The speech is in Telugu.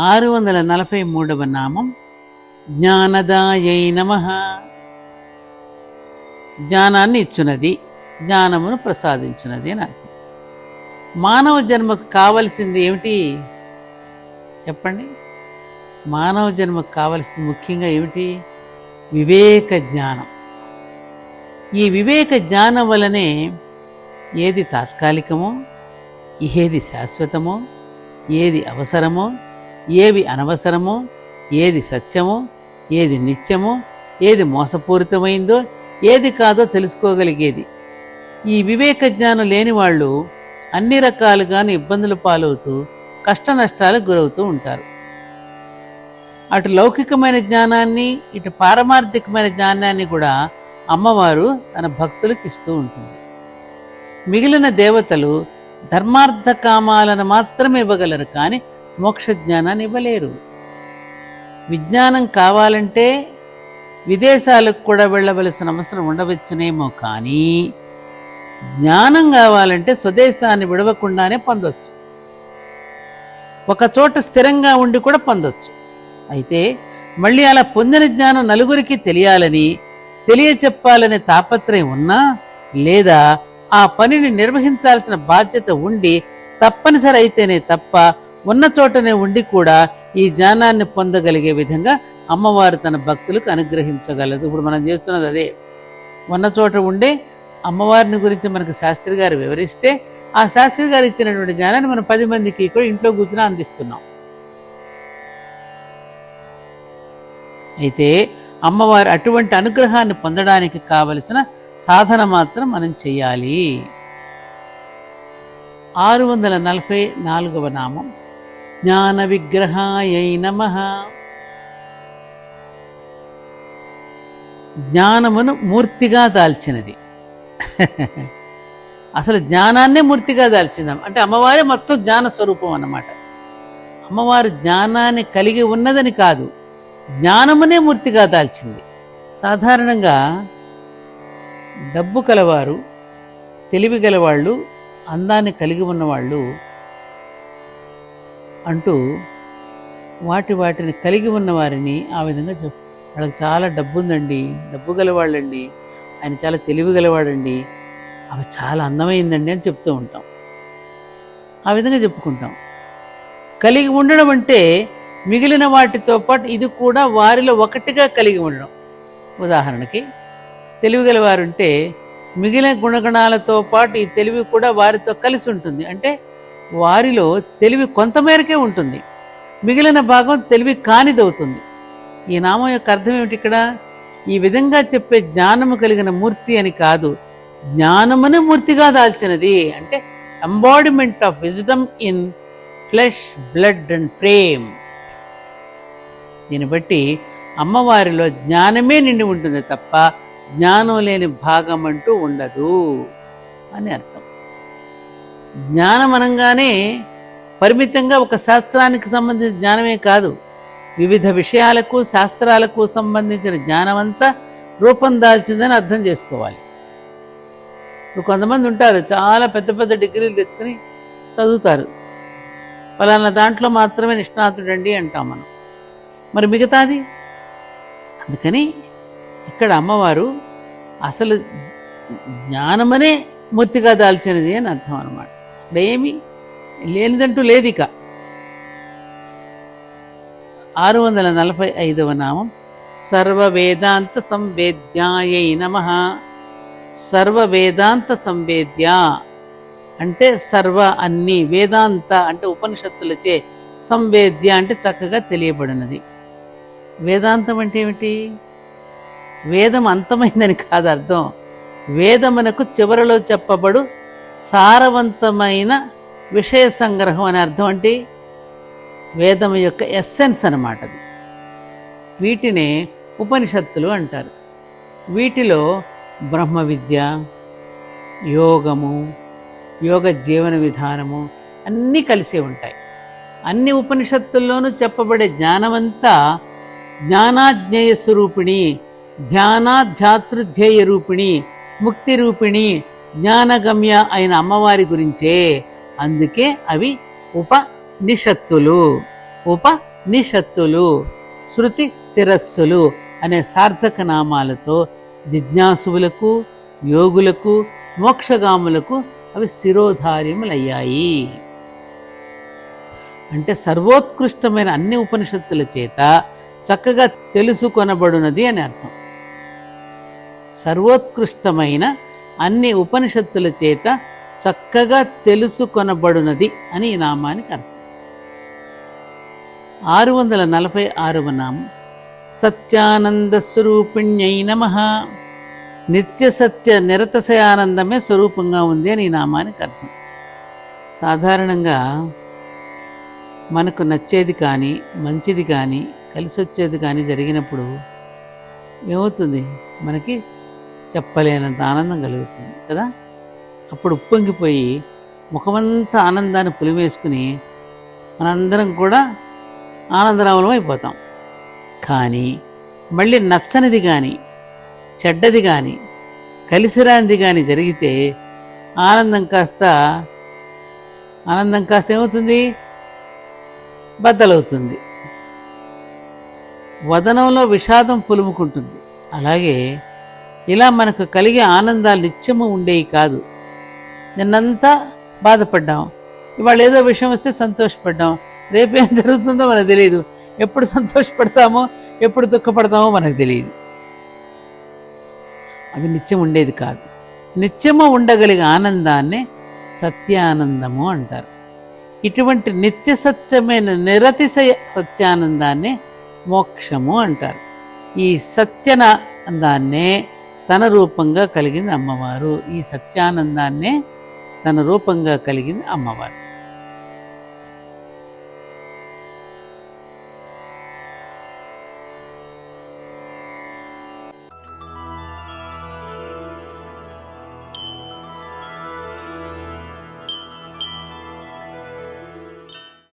ఆరు వందల నలభై మూడవ నామం. జ్ఞానదాయై నమ. జ్ఞానాన్ని ఇచ్చున్నది జ్ఞానమును ప్రసాదించున్నది అని అర్థం. మానవ జన్మకు కావలసింది ఏమిటి? చెప్పండి. మానవ జన్మకు కావలసింది ముఖ్యంగా ఏమిటి? వివేక జ్ఞానం. ఈ వివేక జ్ఞానం వలనే ఏది తాత్కాలికమో ఏది శాశ్వతమో ఏది అవసరమో ఏవి అనవసరమో ఏది సత్యమో ఏది నిత్యమో ఏది మోసపూరితమైందో ఏది కాదో తెలుసుకోగలిగేది. ఈ వివేక జ్ఞానం లేని వాళ్ళు అన్ని రకాలుగాను ఇబ్బందుల పాలవుతూ కష్ట నష్టాలకు గురవుతూ ఉంటారు. అటు లౌకికమైన జ్ఞానాన్ని ఇటు పారమార్థికమైన జ్ఞానాన్ని కూడా అమ్మవారు తన భక్తులకు ఇస్తూ ఉంటుంది. మిగిలిన దేవతలు ధర్మార్థ కామాలను మాత్రమే ఇవ్వగలరు కానీ మోక్ష జ్ఞానాన్ని ఇవ్వలేరు విజ్ఞానం కావాలంటే విదేశాలకు కూడా వెళ్ళవలసిన అవసరం ఉండవచ్చునేమో కానీ జ్ఞానం కావాలంటే స్వదేశాన్ని విడవకుండానే పొందొచ్చు. ఒక చోట స్థిరంగా ఉండి కూడా పొందొచ్చు. అయితే మళ్ళీ అలా పొందిన జ్ఞానం నలుగురికి తెలియాలని తెలియచెప్పాలనే తాపత్రయం ఉన్నా లేదా ఆ పనిని నిర్వహించాల్సిన బాధ్యత ఉండి తప్పనిసరి అయితేనే తప్ప ఉన్న చోటనే ఉండి కూడా ఈ జ్ఞానాన్ని పొందగలిగే విధంగా అమ్మవారు తన భక్తులకు అనుగ్రహించగలదు. ఇప్పుడు మనం చేస్తున్నది అదే. ఉన్న చోట ఉండే అమ్మవారిని గురించి మనకు శాస్త్రి గారు వివరిస్తే ఆ శాస్త్రి గారు ఇచ్చినటువంటి జ్ఞానాన్ని మనం పది మందికి కూడా ఇంట్లో కూర్చుని అందిస్తున్నాం. అయితే అమ్మవారు అటువంటి అనుగ్రహాన్ని పొందడానికి కావలసిన సాధన మాత్రం మనం చెయ్యాలి. ఆరు వందల నలభై నాలుగవ నామం. జ్ఞాన విగ్రహాయై నమ. జ్ఞానమును మూర్తిగా దాల్చినది. అసలు జ్ఞానాన్నే మూర్తిగా దాల్చిందాం. అంటే అమ్మవారే మొత్తం జ్ఞాన స్వరూపం అన్నమాట. అమ్మవారు జ్ఞానాన్ని కలిగి ఉన్నదని కాదు జ్ఞానమునే మూర్తిగా దాల్చింది. సాధారణంగా డబ్బు కలవారు తెలివి గలవాళ్ళు అందాన్ని కలిగి ఉన్నవాళ్ళు అంటూ వాటి వాటిని కలిగి ఉన్న వారిని ఆ విధంగా చెప్పు వాళ్ళకి చాలా డబ్బు ఉందండి డబ్బు గలవాళ్ళండి ఆయన చాలా తెలివి గలవాడండి అవి చాలా అందమైందండి అని చెప్తూ ఉంటాం. ఆ విధంగా చెప్పుకుంటాం. కలిగి ఉండడం అంటే మిగిలిన వాటితో పాటు ఇది కూడా వారిలో ఒకటిగా కలిగి ఉండడం. ఉదాహరణకి తెలివి గలవారుంటే మిగిలిన గుణగణాలతో పాటు ఈ తెలివి కూడా వారితో కలిసి ఉంటుంది. అంటే వారిలో తెలివి కొంతమేరకే ఉంటుంది. మిగిలిన భాగం తెలివి కానిదవుతుంది. ఈ నామం యొక్క అర్థం ఏమిటి ఇక్కడ? ఈ విధంగా చెప్పే జ్ఞానము కలిగిన మూర్తి అని కాదు జ్ఞానమునే మూర్తిగా దాల్చినది. అంటే embodiment of wisdom in flesh blood and frame దీన్ని బట్టి అమ్మవారిలో జ్ఞానమే నిండి ఉంటుంది తప్ప జ్ఞానం లేని భాగం అంటూ ఉండదు అని అర్థం. జ్ఞానం అనగానే పరిమితంగా ఒక శాస్త్రానికి సంబంధించిన జ్ఞానమే కాదు. వివిధ విషయాలకు శాస్త్రాలకు సంబంధించిన జ్ఞానమంతా రూపం దాల్చిందని అర్థం చేసుకోవాలి. ఇప్పుడు కొంతమంది ఉంటారు చాలా పెద్ద పెద్ద డిగ్రీలు తెచ్చుకొని చదువుతారు. ఫలానా దాంట్లో మాత్రమే నిష్ణాతుడండి అంటాం మనం. మరి మిగతాది? అందుకని ఇక్కడ అమ్మవారు అసలు జ్ఞానమనే మూర్తిగా దాల్చినది అని అర్థం అనమాట ఏమి లేనిదంటూ లేదు ఇక ఆరు వందల నలభై ఐదవ నామం. సర్వ వేదాంత సంవేద్యాయై నమ. సర్వ వేదాంత సంవేద్య. అంటే సర్వ అన్ని వేదాంత అంటే ఉపనిషత్తులచే సంవేద్య అంటే చక్కగా తెలియబడినది. వేదాంతం అంటే ఏమిటి? వేదం అంతమైందని కాదు అర్థం. వేదమునకు చివరలో చెప్పబడు సారవంతమైన విషయ సంగ్రహం అని అర్థం అంటే వేదం యొక్క ఎస్సెన్స్ అన్నమాట అది. వీటినే ఉపనిషత్తులు అంటారు. వీటిలో బ్రహ్మ విద్య యోగము యోగ జీవన విధానము అన్నీ కలిసి ఉంటాయి. అన్ని ఉపనిషత్తుల్లోనూ చెప్పబడే జ్ఞానమంతా జ్ఞానాజ్ఞేయ స్వరూపిణి ధ్యానాధ్యాతృధ్యేయ రూపిణి ముక్తి రూపిణి జ్ఞానగమ్య అయిన అమ్మవారి గురించే. అందుకే అవి ఉపనిషత్తులు. ఉపనిషత్తులు. శృతి శిరస్సులు అనే సార్థక నామాలతో జిజ్ఞాసువులకు యోగులకు మోక్షగాములకు అవి శిరోధార్యములయ్యాయి. అంటే సర్వోత్కృష్టమైన అన్ని ఉపనిషత్తుల చేత చక్కగా తెలుసుకొనబడునది అని అర్థం. సర్వోత్కృష్టమైన అన్ని ఉపనిషత్తుల చేత చక్కగా తెలుసుకొనబడునది అని ఈ నామానికి అర్థం. ఆరు వందల నలభై ఆరవ నామం. సత్యానంద స్వరూపిణ్యై నమ. నిత్య సత్య నిరతశయానందమే స్వరూపంగా ఉంది అని ఈ నామానికి అర్థం. సాధారణంగా మనకు నచ్చేది కానీ మంచిది కానీ కలిసి వచ్చేది కానీ జరిగినప్పుడు ఏమవుతుంది? మనకి చెప్పలేనంత ఆనందం కలుగుతుంది కదా? అప్పుడు ఉప్పొంగిపోయి ముఖమంతా ఆనందాన్ని పులివేసుకుని మనందరం కూడా ఆనందరావులం అయిపోతాం. కానీ మళ్ళీ నచ్చనిది కానీ చెడ్డది కానీ కలిసిరానిది కానీ జరిగితే ఆనందం కాస్త ఆనందం కాస్త ఏమవుతుంది? బద్దలవుతుంది. వదనంలో విషాదం పులుముకుంటుంది. అలాగే ఇలా మనకు కలిగే ఆనందాలు నిత్యము ఉండేవి కాదు. నిన్నంతా బాధపడ్డాం. ఇవాళ ఏదో విషయం వస్తే సంతోషపడ్డాం. రేపేం జరుగుతుందో మనకు తెలియదు. ఎప్పుడు సంతోషపడతామో ఎప్పుడు దుఃఖపడతామో మనకు తెలియదు. అవి నిత్యం ఉండేది కాదు. నిత్యము ఉండగలిగే ఆనందాన్ని సత్యానందము అంటారు. ఇటువంటి నిత్య సత్యమైన నిరతిశయ సత్యానందాన్ని మోక్షము అంటారు. ఈ సత్యానందాన్నే తన రూపంగా కలిగింది అమ్మవారు. ఈ సత్యానందాన్నే తన రూపంగా కలిగింది అమ్మవారు.